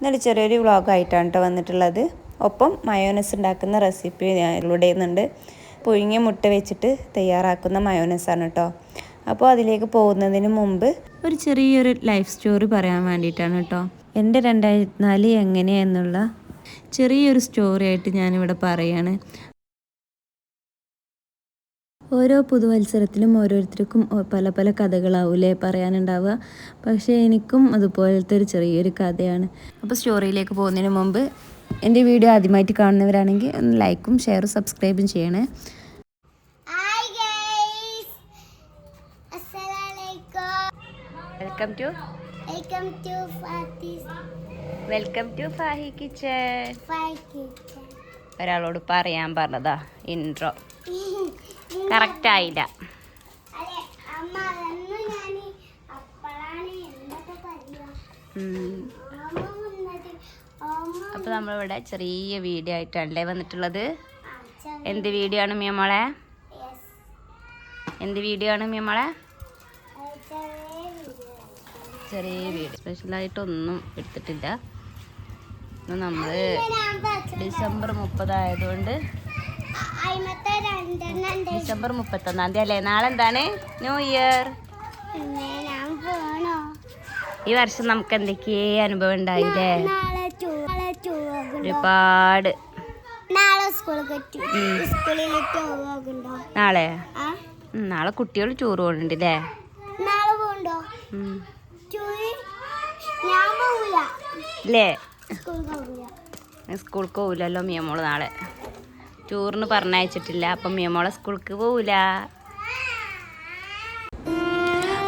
ഇന്നൊരു ചെറിയൊരു വ്ളോഗായിട്ടാണ് കേട്ടോ വന്നിട്ടുള്ളത്. ഒപ്പം മയോനസ് ഉണ്ടാക്കുന്ന റെസിപ്പി ഞാനിവിടെ നിന്നുണ്ട് പുഴുങ്ങിയ മുട്ട വെച്ചിട്ട് തയ്യാറാക്കുന്ന മയോനസാണ് കേട്ടോ. അപ്പോൾ അതിലേക്ക് പോകുന്നതിന് മുമ്പ് ഒരു ചെറിയൊരു ലൈഫ് സ്റ്റോറി പറയാൻ വേണ്ടിയിട്ടാണ് കേട്ടോ. എന്റെ രണ്ടായിരത്തി നാല് എങ്ങനെയെന്നുള്ള ചെറിയൊരു സ്റ്റോറി ആയിട്ട് ഞാനിവിടെ പറയാണ്. ഓരോ പുതുവത്സരത്തിലും ഓരോരുത്തർക്കും പല പല കഥകളാവൂലേ പറയാനുണ്ടാവുക. പക്ഷേ എനിക്കും അതുപോലത്തെ ഒരു ചെറിയൊരു കഥയാണ്. അപ്പോൾ സ്റ്റോറിയിലേക്ക് പോകുന്നതിന് മുമ്പ് എന്റെ വീഡിയോ ആദ്യമായിട്ട് കാണുന്നവരാണെങ്കിൽ ഒന്ന് ലൈക്കും ഷെയറും സബ്സ്ക്രൈബും ചെയ്യണേ. Welcome to Assalamualaikum. Welcome to Welcome to Fatih's welcome to ഫാഹി Kitchen. ഒരാളോട് പറയാൻ പറഞ്ഞതാ ഇൻട്രോ കറക്റ്റ് ആയില്ല അപ്പൊ അപ്പോൾ നമ്മളിവിടെ ചെറിയ വീഡിയോ ആയിട്ടല്ലേ വന്നിട്ടുള്ളത്? എന്ത് വീഡിയോ ആണ് മിയമോളെ. എന്ത് വീഡിയോ ആണ് മിയമോളെ ചെറിയ വീഡിയോ സ്പെഷ്യലായിട്ടൊന്നും എടുത്തിട്ടില്ല. നമ്മൾ നമ്മൾ ഡിസംബർ മുപ്പതായതുകൊണ്ട്. ഡിസംബർ മുപ്പത്തൊന്നാം തീയതി അല്ലേ? നാളെ എന്താണ് ന്യൂ ഇയർ ഈ വർഷം നമുക്ക് എന്തൊക്കെയേ അനുഭവം ഉണ്ടായില്ലേ? ഒരുപാട്. നാളെ നാളെ? കുട്ടികൾ ടൂർ പോകുന്നുണ്ട് അല്ലേ പോവില്ല സ്കൂൾക്ക് പോകില്ലല്ലോ മിയമോൾ നാളെ. ടൂറിന് പറഞ്ഞയച്ചിട്ടില്ല. അപ്പം മിയമോളെ സ്കൂൾക്ക് പോവില്ല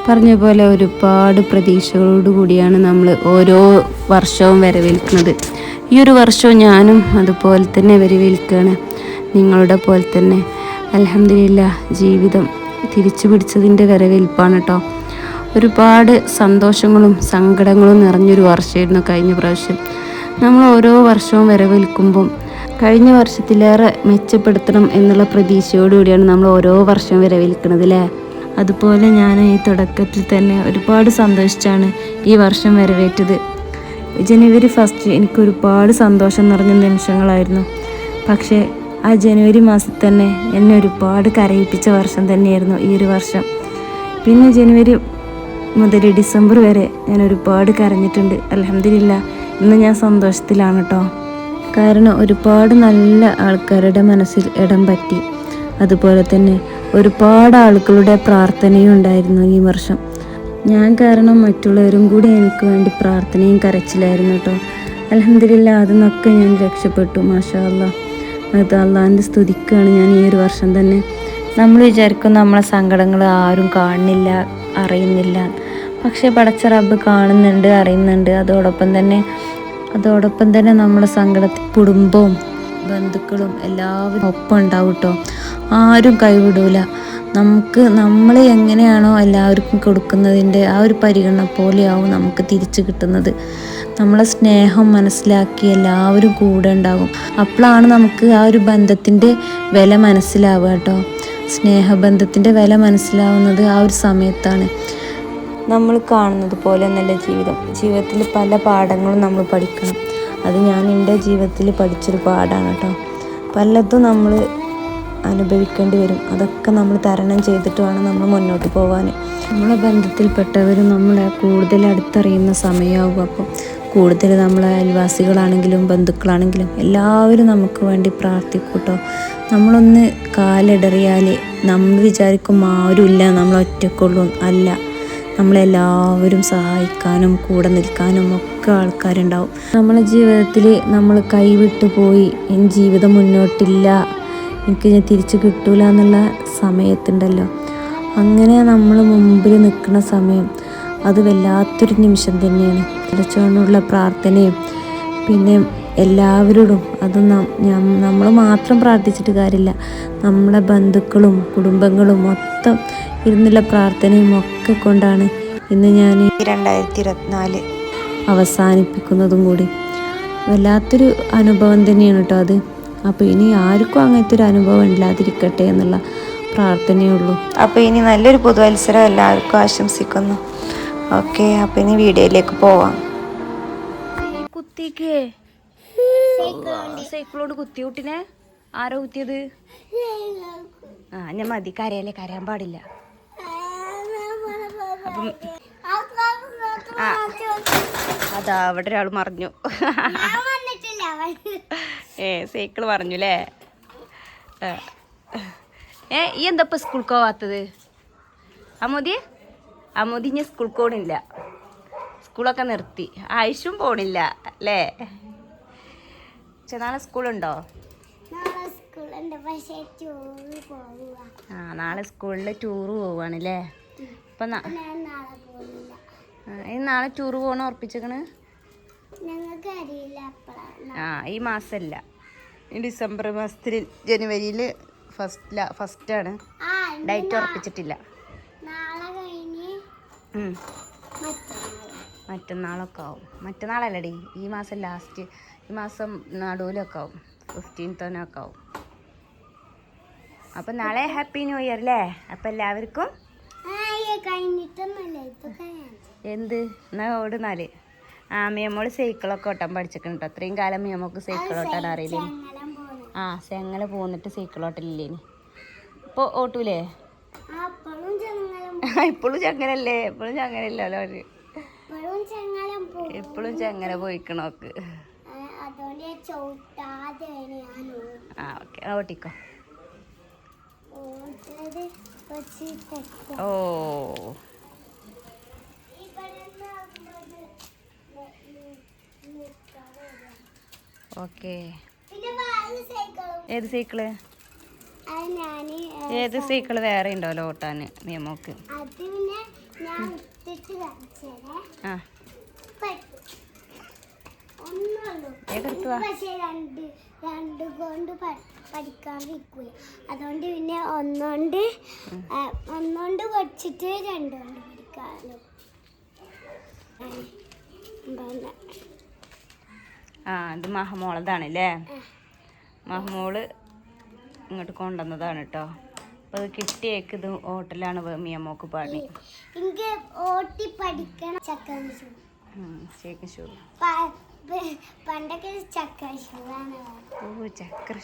പറഞ്ഞ പോലെ ഒരുപാട് പ്രതീക്ഷകളോട് കൂടിയാണ് നമ്മൾ ഓരോ വർഷവും വരവേൽക്കുന്നത്. ഈ ഒരു വർഷവും ഞാനും അതുപോലെ തന്നെ വരവേൽക്കുകയാണ്. നിങ്ങളുടെ പോലെ തന്നെ. അലഹമില്ല ജീവിതം തിരിച്ചു പിടിച്ചതിന്റെ വരവേൽപ്പാണ് കേട്ടോ. ഒരുപാട് സന്തോഷങ്ങളും സങ്കടങ്ങളും നിറഞ്ഞൊരു വർഷമായിരുന്നു കഴിഞ്ഞ പ്രാവശ്യം. നമ്മൾ ഓരോ വർഷവും വരവേൽക്കുമ്പം കഴിഞ്ഞ വർഷത്തിലേറെ മെച്ചപ്പെടുത്തണം എന്നുള്ള പ്രതീക്ഷയോടുകൂടിയാണ് നമ്മൾ ഓരോ വർഷവും വരവേൽക്കുന്നത് അല്ലേ അതുപോലെ ഞാൻ ഈ തുടക്കത്തിൽ തന്നെ ഒരുപാട് സന്തോഷിച്ചാണ് ഈ വർഷം വരവേറ്റത്. ജനുവരി ഫസ്റ്റ് എനിക്ക് ഒരുപാട് സന്തോഷം നിറഞ്ഞ നിമിഷങ്ങളായിരുന്നു. പക്ഷേ ആ ജനുവരി മാസത്തിൽ തന്നെ എന്നെ ഒരുപാട് കരയിപ്പിച്ച വർഷം തന്നെയായിരുന്നു ഈ ഒരു വർഷം. പിന്നെ ജനുവരി മുതൽ ഡിസംബർ വരെ ഞാൻ ഒരുപാട് കരഞ്ഞിട്ടുണ്ട്. അലഹമില്ല ഇന്ന് ഞാൻ സന്തോഷത്തിലാണ് കേട്ടോ കാരണം ഒരുപാട് നല്ല ആൾക്കാരുടെ മനസ്സിൽ ഇടം പറ്റി. അതുപോലെ തന്നെ ഒരുപാട് ആളുകളുടെ പ്രാർത്ഥനയും ഉണ്ടായിരുന്നു ഈ വർഷം. ഞാൻ കാരണം മറ്റുള്ളവരും കൂടി എനിക്ക് വേണ്ടി പ്രാർത്ഥനയും കരച്ചിലായിരുന്നു കേട്ടോ. അലഹമില്ല അതിൽ നിന്നൊക്കെ ഞാൻ രക്ഷപ്പെട്ടു മാഷാ അല്ലാ അത് അള്ളാഹിന്റെ സ്തുതിക്കാണ് ഞാൻ ഈ ഒരു വർഷം തന്നെ. നമ്മൾ വിചാരിക്കും നമ്മളെ സങ്കടങ്ങൾ ആരും കാണുന്നില്ല അറിയുന്നില്ല. പക്ഷേ പടച്ച റബ്ബ് കാണുന്നുണ്ട് അറിയുന്നുണ്ട്. അതോടൊപ്പം തന്നെ അതോടൊപ്പം തന്നെ നമ്മുടെ സങ്കടത്തിൽ കുടുംബവും ബന്ധുക്കളും എല്ലാവരും ഒപ്പം ഉണ്ടാവും കേട്ടോ ആരും കൈവിടൂല. നമുക്ക് നമ്മൾ എങ്ങനെയാണോ എല്ലാവർക്കും കൊടുക്കുന്നതിന്റെ ആ ഒരു പരിഗണന പോലെയാവും നമുക്ക് തിരിച്ചു കിട്ടുന്നത്. നമ്മളെ സ്നേഹം മനസ്സിലാക്കി എല്ലാവരും കൂടെ ഉണ്ടാകും അപ്പോഴാണ് നമുക്ക് ആ ഒരു ബന്ധത്തിന്റെ വില മനസ്സിലാവുക കേട്ടോ സ്നേഹബന്ധത്തിന്റെ വില മനസ്സിലാവുന്നത് ആ ഒരു സമയത്താണ്. നമ്മൾ കാണുന്നത് പോലെ നല്ല ജീവിതം. ജീവിതത്തിൽ പല പാഠങ്ങളും നമ്മൾ പഠിക്കണം. അത് ഞാൻ എന്റെ ജീവിതത്തിൽ പഠിച്ചൊരു പാഠമാണ് കേട്ടോ പലതും നമ്മൾ അനുഭവിക്കേണ്ടി വരും. അതൊക്കെ നമ്മൾ തരണം ചെയ്തിട്ട് വേണം നമ്മൾ മുന്നോട്ട് പോകാൻ നമ്മളെ ബന്ധത്തിൽപ്പെട്ടവർ നമ്മളെ കൂടുതൽ അടുത്തറിയുന്ന സമയമാകും അപ്പം. കൂടുതൽ നമ്മളെ അയൽവാസികളാണെങ്കിലും ബന്ധുക്കളാണെങ്കിലും എല്ലാവരും നമുക്ക് വേണ്ടി പ്രാർത്ഥിക്കൂട്ടോ നമ്മളൊന്ന് കാലിടറിയാൽ നമ്മൾ വിചാരിക്കും ആരുമില്ല നമ്മൾ ഒറ്റക്കുള്ളൂ അല്ല. നമ്മളെല്ലാവരും സഹായിക്കാനും കൂടെ നിൽക്കാനും ഒക്കെ ആൾക്കാരുണ്ടാവും. നമ്മളെ ജീവിതത്തിൽ നമ്മൾ കൈവിട്ട് പോയി. ഇനി ജീവിതം മുന്നോട്ടില്ല. എനിക്ക് ഞാൻ തിരിച്ചു കിട്ടൂല എന്നുള്ള സമയത്തുണ്ടല്ലോ. അങ്ങനെ നമ്മൾ മുമ്പിൽ നിൽക്കുന്ന സമയം അത് വല്ലാത്തൊരു നിമിഷം തന്നെയാണ്. അടച്ചോണ്ടുള്ള പ്രാർത്ഥനയും പിന്നെ എല്ലാവരോടും അത് നമ്മൾ മാത്രം പ്രാർത്ഥിച്ചിട്ട് കാര്യമില്ല. നമ്മളെ ബന്ധുക്കളും കുടുംബങ്ങളും മൊത്തം ഇരുന്നുള്ള പ്രാർത്ഥനയും ഒക്കെ കൊണ്ടാണ് ഇന്ന് ഞാൻ രണ്ടായിരത്തി ഇരുപത്തിനാല് അവസാനിപ്പിക്കുന്നതും കൂടി. വല്ലാത്തൊരു അനുഭവം തന്നെയാണ് കേട്ടോ അത്. അപ്പോൾ ഇനി ആർക്കും അങ്ങനത്തെ ഒരു അനുഭവം ഇല്ലാതിരിക്കട്ടെ എന്നുള്ള പ്രാർത്ഥനയേ ഉള്ളൂ. അപ്പോൾ ഇനി നല്ലൊരു പുതുവത്സരം എല്ലാവർക്കും ആശംസിക്കുന്നു. ഓക്കെ അപ്പോൾ ഇനി വീഡിയോയിലേക്ക് പോവാം. കുത്തിക്കേ സൈക്കിളോട് കുത്തി കുട്ടിനെ ആരോ കുത്തിയത്? ആ ഞാൻ മതി. കരയല്ലേ? കരയാൻ പാടില്ല. അപ്പം അതാ അവിടെ ഒരാൾ മറിഞ്ഞു. ഞാൻ വന്നിട്ടില്ല. ഏ സൈക്കിൾ പറഞ്ഞു അല്ലേ ഏ ഈ എന്താ ഇപ്പൊ സ്കൂൾക്ക് പോവാത്തത്? അമോദി? അമോദി ഞാൻ സ്കൂൾക്ക് പോണില്ല. സ്കൂളൊക്കെ നിർത്തി. ആയുഷും പോണില്ല അല്ലേ പക്ഷെ നാളെ സ്കൂളുണ്ടോ. ആ നാളെ സ്കൂളിൽ ടൂറ് പോവാണല്ലേ അപ്പൊ നാ- നാളെ ടൂറ് പോകണം ഉറപ്പിച്ചേക്കണ്? ആ ഈ മാസമല്ല ഈ ഡിസംബർ മാസത്തിൽ ജനുവരിയിൽ ഫസ്റ്റ് ഫസ്റ്റാണ് ആ ഡേറ്റ് ഉറപ്പിച്ചിട്ടില്ല. മറ്റന്നാളൊക്കെ ആവും. മറ്റന്നാളല്ലടി ഈ മാസം ലാസ്റ്റ് ഈ മാസം നടുവിലൊക്കെ ആവും. ഫിഫ്റ്റീൻത്തനൊക്കെ ആവും. അപ്പം നാളെ ഹാപ്പി ന്യൂ ഇയർ അല്ലേ അപ്പം എല്ലാവർക്കും? എന്ത്? എന്നാ ഓടുന്നാൽ? ആ മിയമോൾ സൈക്കിളൊക്കെ ഓട്ടാൻ പഠിച്ചിട്ടുണ്ട് അത്രയും കാലം മിയമോക്ക് സൈക്കിൾ ഓട്ടാൻ അറിയില്ലേ ആ ചെങ്ങല പോന്നിട്ട് സൈക്കിൾ ഓട്ടലില്ലേ ഇപ്പോൾ ഓട്ടൂലേ? ഇപ്പോഴും ചങ്ങനല്ലേ എപ്പോഴും ചങ്ങനല്ലല്ലോ അവർ ഇപ്പോഴും ചങ്ങല പോയിക്കണോക്ക് അതുകൊണ്ട് ഞാൻ ചവിട്ടാതെയാണ് ഞാൻ ഓ- ആ ഓക്കെ. ഓട്ടിക്കോ ഓ. ഓക്കെ. ഏത് സൈക്കിൾ? ഏത് സൈക്കിൾ വേറെ ഉണ്ടോ ലോട്ടാന് നിയമോക്ക്? ആ. പക്ഷേ രണ്ട് രണ്ട് കൊണ്ട് പഠി- പഠിക്കാൻ വെക്കൂല അതുകൊണ്ട് പിന്നെ ഒന്നോണ്ട് ഒന്നുകൊണ്ട് പഠിച്ചിട്ട് രണ്ടുകൊണ്ട് പഠിക്കാമല്ലോ ആ ഇത് മഹമോളതാണല്ലേ? മഹമോൾ ഇങ്ങോട്ട് കൊണ്ടുവന്നതാണ് കേട്ടോ അപ്പൊ അത് കിട്ടിയേക്ക് ഇത് ഹോട്ടലാണ് മിയമോക്ക് പണി എനിക്ക് ഓട്ടി പഠിക്കണം ചക്കൻ ഷൂ. പ- പണ്ടൊക്കെ ചക്രശൂ ഓ ചക്ര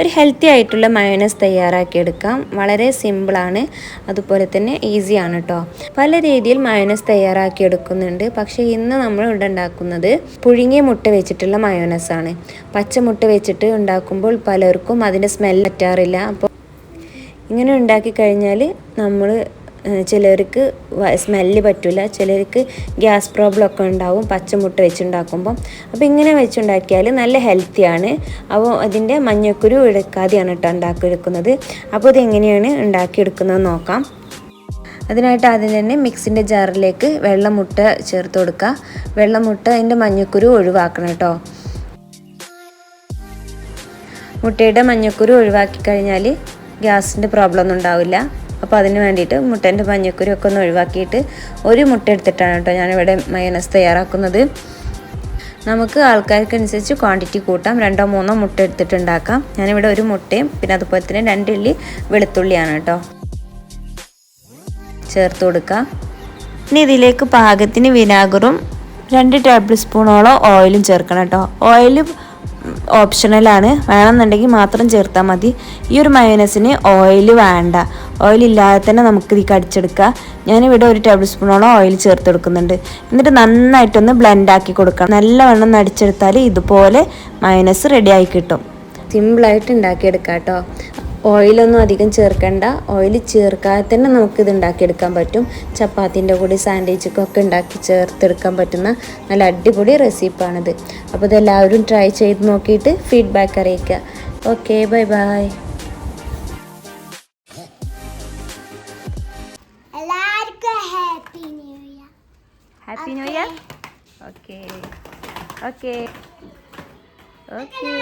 ഒരു ഹെൽത്തി ആയിട്ടുള്ള മയോനസ് തയ്യാറാക്കിയെടുക്കാം. വളരെ സിമ്പിളാണ് അതുപോലെ തന്നെ ഈസിയാണ് കേട്ടോ പല രീതിയിൽ മയോനസ് തയ്യാറാക്കിയെടുക്കുന്നുണ്ട്. പക്ഷേ ഇന്ന് നമ്മൾ ഇവിടെ ഉണ്ടാക്കുന്നത് പുഴുങ്ങിയ മുട്ട വെച്ചിട്ടുള്ള മയോണൈസ് ആണ്. പച്ചമുട്ട വെച്ചിട്ട് ഉണ്ടാക്കുമ്പോൾ പലർക്കും അതിന്റെ സ്മെൽ പറ്റാറില്ല. അപ്പോൾ ഇങ്ങനെ ഉണ്ടാക്കി കഴിഞ്ഞാൽ നമ്മൾ ചിലർക്ക് സ്മെല്ല് പറ്റില്ല ചിലർക്ക് ഗ്യാസ് പ്രോബ്ലം ഒക്കെ ഉണ്ടാവും. പച്ചമുട്ട വെച്ചുണ്ടാക്കുമ്പോൾ അപ്പോൾ ഇങ്ങനെ വെച്ചുണ്ടാക്കിയാൽ നല്ല ഹെൽത്തിയാണ്. അപ്പോൾ അതിന്റെ മഞ്ഞക്കുരു എടുക്കാതെയാണ് കേട്ടോ ഉണ്ടാക്കിയെടുക്കുന്നത്. അപ്പോൾ ഇതെങ്ങനെയാണ് ഉണ്ടാക്കിയെടുക്കുന്നത് നോക്കാം. അതിനായിട്ട് ആദ്യം തന്നെ മിക്സിന്റെ ജാറിലേക്ക് വെള്ളമുട്ട ചേർത്ത് കൊടുക്കുക. വെള്ളമുട്ട അതിന്റെ മഞ്ഞക്കുരു ഒഴിവാക്കണം കേട്ടോ മുട്ടയുടെ മഞ്ഞക്കുരു ഒഴിവാക്കി കഴിഞ്ഞാൽ ഗ്യാസിന്റെ പ്രോബ്ലം ഒന്നും ഉണ്ടാവില്ല. അപ്പോൾ അതിന് വേണ്ടിയിട്ട് മുട്ടേന്റെ മഞ്ഞക്കുരു ഒക്കെ ഒന്ന് ഒഴിവാക്കിയിട്ട് ഒരു മുട്ട എടുത്തിട്ടാണ് കേട്ടോ ഞാനിവിടെ മയനസ് തയ്യാറാക്കുന്നത്. നമുക്ക് ആൾക്കാർക്ക് അനുസരിച്ച് ക്വാണ്ടിറ്റി കൂട്ടാം. രണ്ടോ മൂന്നോ മുട്ട എടുത്തിട്ടുണ്ടാക്കാം. ഞാനിവിടെ ഒരു മുട്ടയും പിന്നെ അതുപോലെ തന്നെ രണ്ട് രണ്ടുള്ളി വെളുത്തുള്ളിയാണ് കേട്ടോ ചേർത്ത് കൊടുക്കാം. ഇനി ഇതിലേക്ക് പാകത്തിന് വിനാഗറും രണ്ട് ടേബിൾ സ്പൂണോളം ഓയിലും ചേർക്കണം കേട്ടോ. ഓയിൽ ഓപ്ഷണലാണ്. വേണമെന്നുണ്ടെങ്കിൽ മാത്രം ചേർത്താൽ മതി. ഈ ഒരു മയോനസിന് ഓയിൽ വേണ്ട. ഓയിൽ ഇല്ലാതെ തന്നെ നമുക്ക് ഇത് കടിച്ചെടുക്കുക ഞാനിവിടെ ഒരു ടേബിൾ സ്പൂണോളം ഓയിൽ ചേർത്ത് കൊടുക്കുന്നുണ്ട്. എന്നിട്ട് നന്നായിട്ടൊന്ന് ബ്ലെൻഡ് ആക്കി കൊടുക്കണം. നല്ലവണ്ണം നടിച്ചെടുത്താൽ ഇതുപോലെ മയോനസ് റെഡിയായി കിട്ടും. സിമ്പിളായിട്ട് ഉണ്ടാക്കിയെടുക്കാം കേട്ടോ ഓയിലൊന്നും അധികം ചേർക്കണ്ട. ഓയിൽ ചേർക്കാതെ തന്നെ നമുക്കിത് ഉണ്ടാക്കിയെടുക്കാൻ പറ്റും. ചപ്പാത്തിന്റെ കൂടി സാൻഡ്വിച്ചൊക്കെ ഉണ്ടാക്കി ചേർത്തെടുക്കാൻ പറ്റുന്ന നല്ല അടിപൊളി റെസിപ്പാണിത്. അപ്പോൾ ഇതെല്ലാവരും ട്രൈ ചെയ്ത് നോക്കിയിട്ട് ഫീഡ്ബാക്ക് അറിയിക്കുക. ഓക്കെ ബൈ ബായ് എല്ലാവർക്കും happy new year. Happy new year. Okay. Okay. Okay.